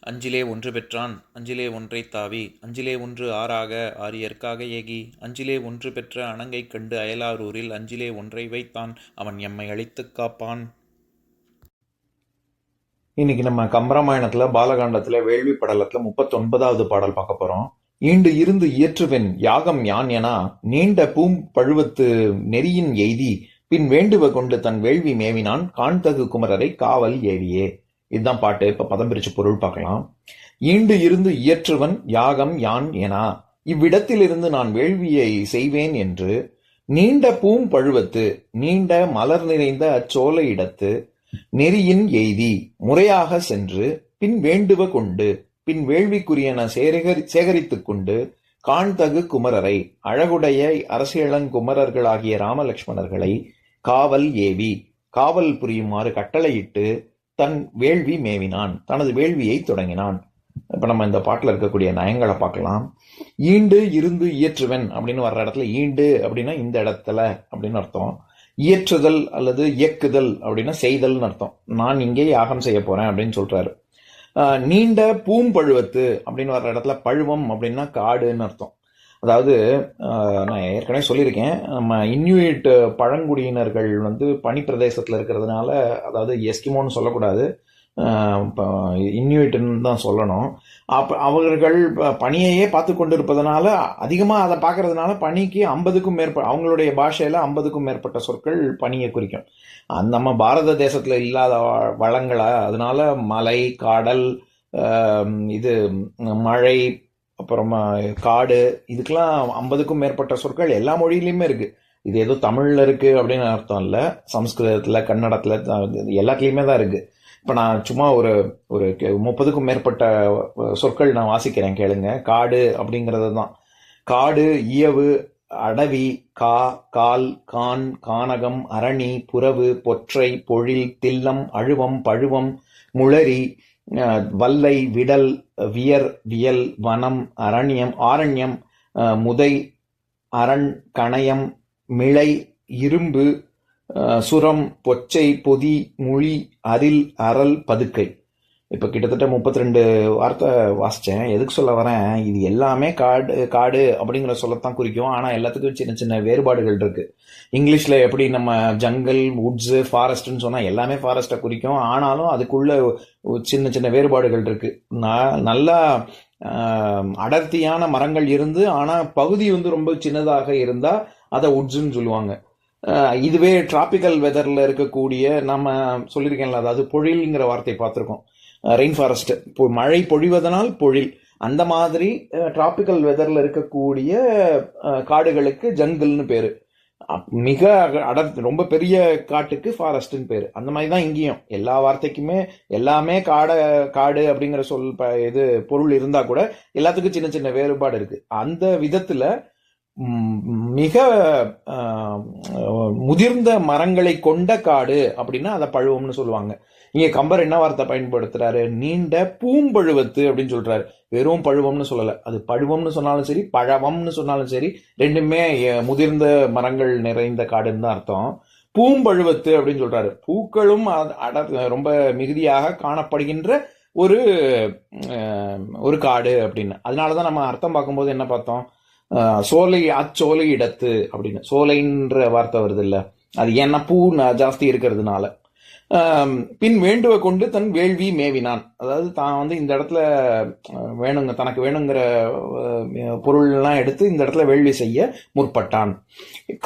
அஞ்சிலே ஒன்று பெற்றான் அஞ்சிலே ஒன்றை தாவி அஞ்சிலே ஒன்று ஆறாக ஆரியற்காக ஏகி அஞ்சிலே ஒன்று பெற்ற அணங்கை கண்டு அயலாரூரில் அஞ்சிலே ஒன்றை வைத்தான் அவன் எம்மை அழித்துக் காப்பான். இன்னைக்கு நம்ம கம்பராமாயணத்தில் பாலகாண்டத்தில் வேள்வி படலத்தில் முப்பத்தொன்பதாவது பாடல் பார்க்க போகிறோம் ஈண்டு இருந்து இயற்றுவென் யாகம் யான் என நீண்ட பூம் பழுவத்து நெறியின் எய்தி பின் வேண்டுவ கொண்டு தன் வேள்வி மேவினான் காண்தகு குமரரை காவல் ஏவியே. இதுதான் பாட்டு. இப்ப பதம் பிரிச்சு பொருள் பார்க்கலாம். ஈண்டு இருந்து இயற்றுவன் யாகம் யான் எனா இவ்விடத்திலிருந்து நான் வேள்வியை செய்வேன் என்று. நீண்ட பூம் பழுவத்து நீண்ட மலர் நிறைந்த அச்சோலை இடத்து. நெறியின் எய்தி முறையாக சென்று பின் வேண்டுவ கொண்டு பின் வேள்விக்குரியன சேகரி சேகரித்துக் கொண்டு காண்தகு குமரரை அழகுடைய அரசியலங்குமரர்களாகிய ராமலக்ஷ்மணர்களை காவல் ஏவி காவல் புரியுமாறு கட்டளையிட்டு தன் வேள்வி மேவினான். தனது வேள்வியை தொடங்கினான். இப்போ நம்ம இந்த பாட்டில் இருக்கக்கூடிய நயங்களை பார்க்கலாம். ஈண்டு இருந்து இயற்றுவன் அப்படின்னு வர்ற இடத்துல ஈண்டு அப்படின்னா இந்த இடத்துல அப்படின்னு அர்த்தம். இயற்றுதல் அல்லது இயக்குதல் அப்படின்னா செய்தல்னு அர்த்தம். நான் இங்கே யாகம் செய்ய போறேன் அப்படின்னு சொல்றாரு. நீண்ட பூம்பழுவத்து அப்படின்னு வர்ற இடத்துல பழுவம் அப்படின்னா காடுன்னு அர்த்தம். அதாவது நான் ஏற்கனவே சொல்லியிருக்கேன் நம்ம இன்யூயிட் பழங்குடியினர்கள் வந்து பனிப்பிரதேசத்தில் இருக்கிறதுனால அதாவது எஸ்கிமோன்னு சொல்லக்கூடாது இப்போ இன்யூயிட்னு தான் சொல்லணும். அப்போ அவர்கள் ப- பனியையே பார்த்து கொண்டு இருப்பதனால அதிகமாக அதை பார்க்கறதுனால பனிக்கு ஐம்பதுக்கும் மேற்பட்ட அவங்களுடைய பாஷையில் ஐம்பதுக்கும் மேற்பட்ட சொற்கள் பனியை குறிக்கும். அந்த நம்ம பாரத தேசத்தில் இல்லாத வ- வளங்களா அதனால மலை காடல் இது மழை அப்புறமா காடு இதுக்கெல்லாம் ஐம்பதுக்கும் மேற்பட்ட சொற்கள் எல்லா மொழியிலையுமே இருக்கு. இது ஏதோ தமிழில் இருக்கு அப்படின்னு அர்த்தம் இல்லை. சம்ஸ்கிருதத்தில் கன்னடத்தில் எல்லாத்துலேயுமே தான் இருக்கு. இப்போ நான் சும்மா ஒரு ஒரு கே- முப்பதுக்கும் மேற்பட்ட சொற்கள் நான் வாசிக்கிறேன் கேளுங்க. காடு அப்படிங்கிறது தான். காடு இயவு அடவி கா கால் கான் கானகம் அரணி புறவு பொற்றை பொழில் தில்லம் அழுவம் பழுவம் முளரி வல்லை விடல் வியர் வியல் வனம் அரண்யம் ஆரண்யம் முதை அரண் கணயம் மிளை இரும்பு சுரம் பொச்சை பொதி முழி அரில் அரல் பதுக்கை. இப்போ கிட்டத்தட்ட முப்பத்தி ரெண்டு வார்த்தை வாசித்தேன் எதுக்கு சொல்ல வரேன்? இது எல்லாமே காடு காடு அப்படிங்கிற சொல்லத்தான் குறிக்கும். ஆனால் எல்லாத்துக்கும் சின்ன சின்ன வேறுபாடுகள் இருக்குது இங்கிலீஷில் எப்படி நம்ம ஜங்கல் வுட்ஸு ஃபாரஸ்ட்னு சொன்னால் எல்லாமே ஃபாரஸ்ட்டை குறிக்கும். ஆனாலும் அதுக்குள்ளே சின்ன சின்ன வேறுபாடுகள் இருக்குது நான் நல்லா அடர்த்தியான மரங்கள் இருந்து ஆனால் பகுதி வந்து ரொம்ப சின்னதாக இருந்தால் அதை உட்ஸுன்னு சொல்லுவாங்க. இதுவே டிராபிக்கல் வெதரில் இருக்கக்கூடிய நம்ம சொல்லியிருக்கேன்ல அதாவது பொழில்ங்கிற வார்த்தை பார்த்துருக்கோம். ரெயின் ஃபாரஸ்ட் மழை பொழிவதனால் பொழில். அந்த மாதிரி டிராபிக்கல் வெதரில் இருக்கக்கூடிய காடுகளுக்கு ஜங்கிள்னு பேர். அப்- மிக அடர் ரொம்ப பெரிய காட்டுக்கு ஃபாரஸ்ட்னு பேர். அந்த மாதிரி தான் இங்கேயும். எல்லா வார்த்தைக்குமே எல்லாமே காட காடு அப்படிங்கிற சொல் இது பொருள் இருந்தால் கூட எல்லாத்துக்கும் சின்ன சின்ன வேறுபாடு இருக்குது அந்த விதத்தில் மிக முதிர்ந்த மரங்களை கொண்ட காடு அப்படின்னா அதை பழுவம்னு சொல்லுவாங்க. இங்கே கம்பர் என்ன வார்த்தை பயன்படுத்துறாரு? நீண்ட பூம்பழுவத்து அப்படின்னு சொல்றாரு. வெறும் பழுவம்னு சொல்லலை. அது பழுவம்னு சொன்னாலும் சரி பழவம்னு சொன்னாலும் சரி ரெண்டுமே முதிர்ந்த மரங்கள் நிறைந்த காடுன்னு தான் அர்த்தம். பூம்பழுவத்து அப்படின்னு சொல்றாரு. பூக்களும் அட- ரொம்ப மிகுதியாக காணப்படுகின்ற ஒரு ஒரு காடு அப்படின்னு. அதனால தான் நம்ம அர்த்தம் பார்க்கும்போது என்ன பார்த்தோம்? சோலை அச்சோலை இடத்து அப்படின்னு. சோலைன்ற வார்த்தை வருது இல்லை அது ஏன்னா பூ ஜாஸ்தி இருக்கிறதுனால. பின் வேண்டுவ கொண்டு தன் வேள்வி மேவினான். அதாவது தான் வந்து இந்த இடத்துல வேணுங்க தனக்கு வேணுங்கிற பொருள்லாம் எடுத்து இந்த இடத்துல வேள்வி செய்ய முற்பட்டான்.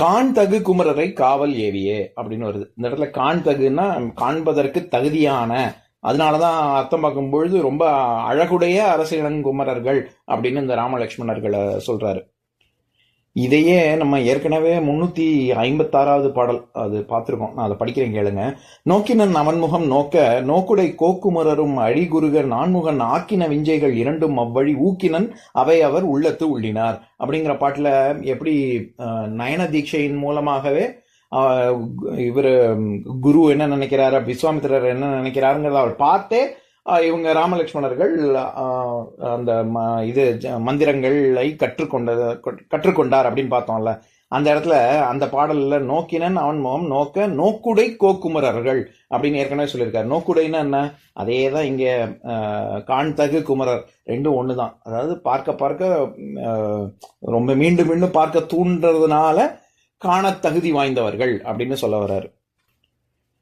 கான் தகு குமரரை காவல் ஏவியே அப்படின்னு வருது. இந்த இடத்துல கான் தகுன்னா காண்பதற்கு தகுதியான அதனால தான் அர்த்தம் பார்க்கும் பொழுது ரொம்ப அழகுடைய அரசியலங்குமரர்கள் அப்படின்னு இந்த ராமலட்சுமணர்களை சொல்கிறாரு இதையே நம்ம ஏற்கனவே முன்னூற்றி ஐம்பத்தாறாவது பாடல் அது பார்த்துருக்கோம். நான் அதை படிக்கிறேன் கேளுங்க. நோக்கினன் அவன்முகம் நோக்க நோக்குடை கோக்குமரரும் அழிகுருகர் நான்முகன் ஆக்கின விஞ்சைகள் இரண்டும் அவ்வழி ஊக்கினன் அவை அவர் உள்ளத்து உள்ளினார். அப்படிங்கிற பாட்டில் எப்படி நயன தீட்சையின் மூலமாகவே இவர் குரு என்ன நினைக்கிறாரு விஸ்வாமித்திரர் என்ன நினைக்கிறாருங்கிறத அவர் பார்த்தே இவங்க ராமலட்சுமணர்கள் அந்த ம- இது ஜ- மந்திரங்களை கற்றுக்கொண்ட கற்றுக்கொண்டார் அப்படின்னு பார்த்தோம்ல. அந்த இடத்துல அந்த பாடல்ல நோக்கினன் அவன் முகம் நோக்க நோக்குடை கோக்குமரர்கள் அப்படின்னு ஏற்கனவே சொல்லியிருக்காரு. நோக்குடைன்னா என்ன? அதே தான் இங்கே ஆஹ், காண்தகு குமரர். ரெண்டும் ஒன்று தான் அதாவது பார்க்க பார்க்க ரொம்ப மீண்டும் மீண்டும் பார்க்க தூண்டுறதுனால காணத் தகுதி வாய்ந்தவர்கள் அப்படின்னு சொல்ல வர்றாரு.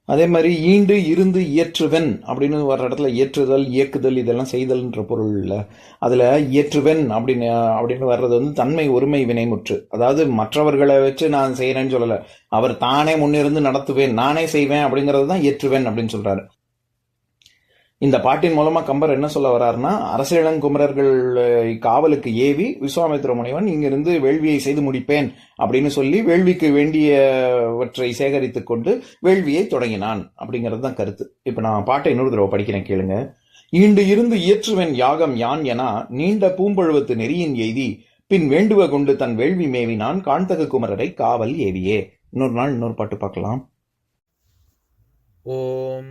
அதே மாதிரி ஈண்டு இருந்து இயற்றுவன் அப்படின்னு வர்ற இடத்துல இயற்றுதல் இயக்குதல் இதெல்லாம் செய்தல்ன்ற பொருள் இல்லை. அதில் இயற்றுவன் அப்படின்னு அப்படின்னு வர்றது வந்து தன்மை ஒருமை வினைமுற்று அதாவது மற்றவர்களை வச்சு நான் செய்கிறேன்னு சொல்லலை. அவர் தானே முன்னிருந்து நடத்துவேன் நானே செய்வேன் அப்படிங்கிறது தான் இயற்றுவேன் அப்படின்னு சொல்கிறாரு இந்த பாட்டின் மூலமா கம்பர் என்ன சொல்ல வர்றாருன்னா அரசியலங்குமரர்கள் காவலுக்கு ஏவி விஸ்வாமித்திர முனிவன் இங்கிருந்து வேள்வியை செய்து முடிப்பேன் அப்படின்னு சொல்லி வேள்விக்கு வேண்டியவற்றை சேகரித்துக் கொண்டு வேள்வியை தொடங்கினான் அப்படிங்கிறது தான் கருத்து. இப்ப நான் பாட்டை இன்னொரு தடவை படிக்கிறேன் கேளுங்க. ஈண்டு இருந்து இயற்றுவன் யாகம் யான் என நீண்ட பூம்பழுவத்து நெறியின் எய்தி பின் வேண்டுவ கொண்டு தன் வேள்வி மேவினான் காண்தகு குமரரை காவல் ஏவியே. இன்னொரு நாள் இன்னொரு பாட்டு பார்க்கலாம். ஓம்